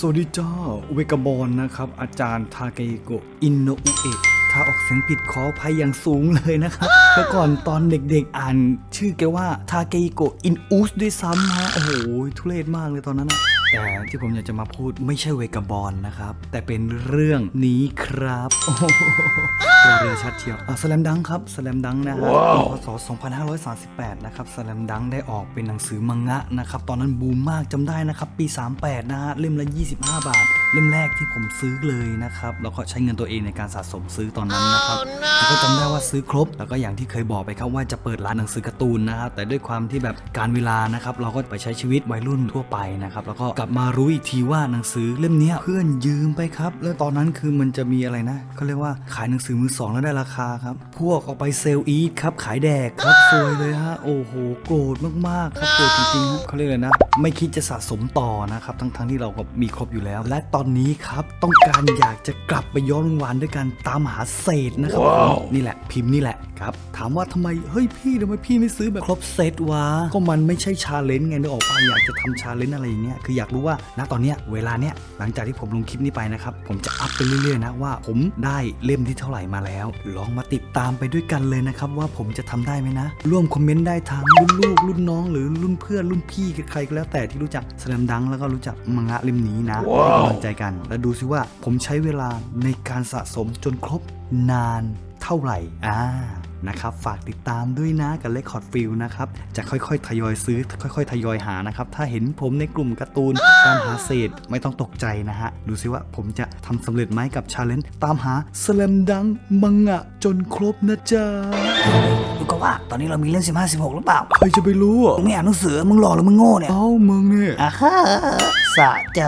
สวัสดีจ้าเวกาบอลนะครับ อาจารย์ทาเกโกะอินโนอุเอะถ้าออกเสียงผิดขออภัยอย่างสูงเลยนะครับเมื่อก่อนตอนเด็กๆอ่าน ชื่อแกว่าทาเกโกะอินอุสด้วยซ้ำฮะโอ้โหทุเรศมากเลยตอนนั้นนะแต่ที่ผมอยากจะมาพูดไม่ใช่เวกาบอลนะครับ แต่เป็นเรื่องนี้ครับ ตัวเรือชัดเชียวอะสแลมดังครับสแลมดังนะฮะพศ 2538 นะครับสแลมดังได้ออกเป็นหนังสือมังงะนะครับ ตอนนั้นบูมมากจำได้นะครับ ปี 38 นะฮะ เล่มละ 25 บาท เล่มแรกที่ผมซื้อเลยนะครับ แล้วก็ใช้เงินตัวเองในการสะสมซื้อตอนนั้นนะครับแล้วก็จำได้ว่าซื้อครบ แล้วก็อย่างที่เคยบอกไปครับว่าจะเปิดร้านหนังสือการ์ตูนนะครับแต่ด้วยความที่แบบการเวลานะครับเราก็ไปใช้ชีวิตวัยรุ่นทั่วไปนะครับแล้วก็กลับมารู้อีกทีว่าหนังสือเล่มเนี้ยเพื่อนยืมไปครับ แล้วตอนนั้นคือมันจะมีอะไรนะเขาเรียกว่าขายหนังสือมือสองแล้วได้ราคาครับพวกเอาไปเซลล์อีทครับขายแดกครับซวยเลยฮะโอ้โหโกรธมากๆครับโกรธจริงๆฮะเขาเรียกเลยนะ ไม่คิดจะสะสมต่อนะครับทั้งๆที่เราก็มีครบอยู่แล้ว และตอนนี้ครับ ต้องการอยากจะกลับไปย้อนวันด้วยการตามหาเศษนะครับ นี่แหละพิมพ์นี่แหละครับ ถามว่าทำไม เฮ้ยพี่ทำไมพี่ไม่ซื้อแบบครบเซตวะ ก็มันไม่ใช่ชาเลนจ์ไงนึกออกป่ะอยากจะทำชาเลนจ์อะไรอย่างเงี้ย คืออยากรู้ว่า ณ ตอนเนี้ย เวลาเนี้ย หลังจากที่ผมลงคลิปนี้ไปนะครับ ผมจะอัพไปเรื่อยๆนะว่า ผมได้เล่มที่เท่าไหร่มาแล้ว ลองมาติดตามไปด้วยกันเลยนะครับว่าผมจะทำได้ไหมนะ ร่วมคอมเมนต์ได้ทางรุ่นลูกรุ่นน้อง หรือรุ่นเพื่อนรุ่นพี่ใครก็แล้วแต่ที่รู้จักสแลมดังแล้วก็รู้จักมังงะเล่มนี้นะให้กำลังใจกัน แล้วดูซิว่าผมใช้เวลาในการสะสมจนครบนานเท่าไหร่ อ่า นะครับฝากติดตามด้วยนะกับเลคคอร์ดฟิลนะครับจะค่อยๆ ทยอยซื้อ ค่อยๆ ทยอยหานะครับถ้าเห็นผมในกลุ่มการ์ตูนตามหาเศษไม่ต้องตกใจนะฮะดูซิว่าผมจะทำสำเร็จไหมกับชาเลนจ์ตามหาสแลมดังมังงะจนครบนะจ๊ะดูก็ว่าตอนนี้เรามีเล่มสิบห้าสิบหกหรือเปล่าใครจะไปรู้อะมึงไม่อ่านหนังสือมึงหลอกหรือมึงโง่เนี่ยเอ้ามึงเนี่ยอะฮะสะใจ